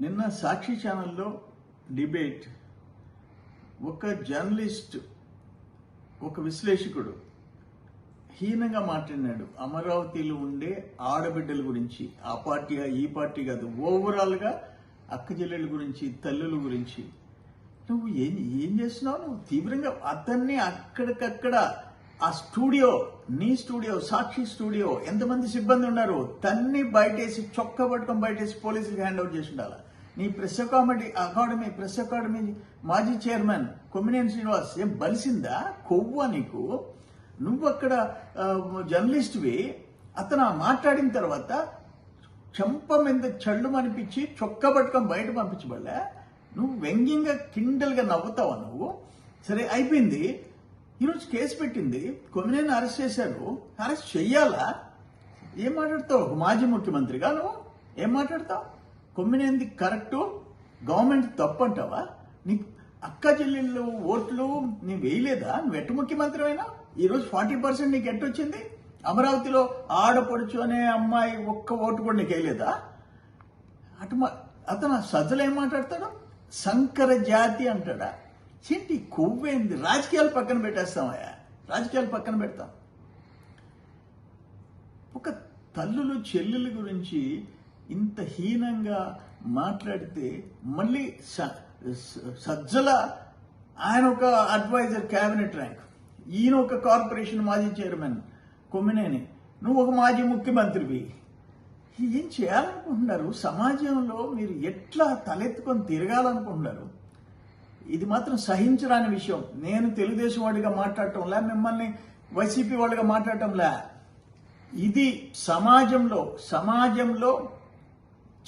నిన్న సాక్షి ఛానల్లో డిబేట్. ఒక జర్నలిస్ట్ ఒక విశ్లేషకుడు హీనంగా మాట్లాడినాడు. అమరావతిలో ఉండే ఆడబిడ్డల గురించి ఆ పార్టీగా ఈ పార్టీ కాదు ఓవరాల్గా అక్క చెల్లెల గురించి తల్లుల గురించి. నువ్వు ఏం ఏం చేస్తున్నావు? నువ్వు తీవ్రంగా అతన్ని అక్కడికక్కడ ఆ స్టూడియో నీ స్టూడియో సాక్షి స్టూడియో ఎంతమంది సిబ్బంది ఉన్నారు? తన్ని బయటేసి చొక్క పట్టుకొని బయటేసి పోలీసులకు హ్యాండ్ అవుట్ చేసి ఉండాలి? నీ press academy academy press academy మాజీ చైర్మన్ కొమ్మినేని శ్రీనివాస్ ఏం బలిసిందా? కొవ్వ నీకు? నువ్వు అక్కడ జర్నలిస్ట్వి. అతను ఆ మాట్లాడిన తర్వాత చెంప మీద చళ్ళు అనిపించి చొక్క పట్టుకొని బయట పంపించబడలే. నువ్వు వ్యంగ్యంగా కిండల్గా నవ్వుతావా నువ్వు? సరే అయిపోయింది. ఈరోజు కేసు పెట్టింది. కొమ్మినేని అరెస్ట్ చేశారు. అరెస్ట్ చెయ్యాలా? ఏం మాట్లాడతావు? మాజీ ముఖ్యమంత్రిగా నువ్వు? ఏం మాట్లాడతావు? కొమ్మినేంది కరెక్టు? గవర్నమెంట్ తప్పు అంటావా నీకు అక్క చెల్లెళ్ళు ఓట్లు నీ వేయలేదా? నువ్వు ఎట్టు ముఖ్యమంత్రి అయినా ఈరోజు ఫార్టీ పర్సెంట్ నీకు ఎట్టొచ్చింది? అమరావతిలో ఆడపడుచు అనే అమ్మాయి ఒక్క ఓటు కూడా నీకు వేయలేదా? అటు అతను సజ్జలు ఏం మాట్లాడతాడు? సంకర జాతి అంటాడా? ఏంటి కొవ్వేంది? రాజకీయాలు పక్కన పెట్టేస్తామయ్యా. రాజకీయాలు పక్కన పెడతాం. ఒక తల్లులు చెల్లెల గురించి ఇంత హీనంగా మాట్లాడితే మళ్ళీ స- సజ్జల ఆయన ఒక అడ్వైజర్ క్యాబినెట్ ర్యాంక్ ఈయన ఒక కార్పొరేషన్ మాజీ చైర్మన్ కొమ్మినేని. నువ్వు ఒక మాజీ ముఖ్యమంత్రివి. ఏం చేయాలనుకుంటున్నారు? సమాజంలో మీరు ఎట్లా తలెత్తుకొని తిరగాలనుకుంటున్నారు? ఇది మాత్రం సహించరాని విషయం. నేను తెలుగుదేశం వాడిగా మాట్లాడటంలా మిమ్మల్ని వైసీపీ వాడిగా మాట్లాడటంలా? ఇది సమాజంలో సమాజంలో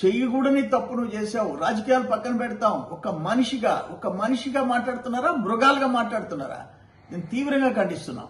చేయకూడని తప్పు నువ్వు చేసావు రాజకీయాలు పక్కన పెడతాం. ఒక మనిషిగా ఒక మనిషిగా మాట్లాడుతున్నారా? మృగాలుగా మాట్లాడుతున్నారా? నేను తీవ్రంగా ఖండిస్తున్నాం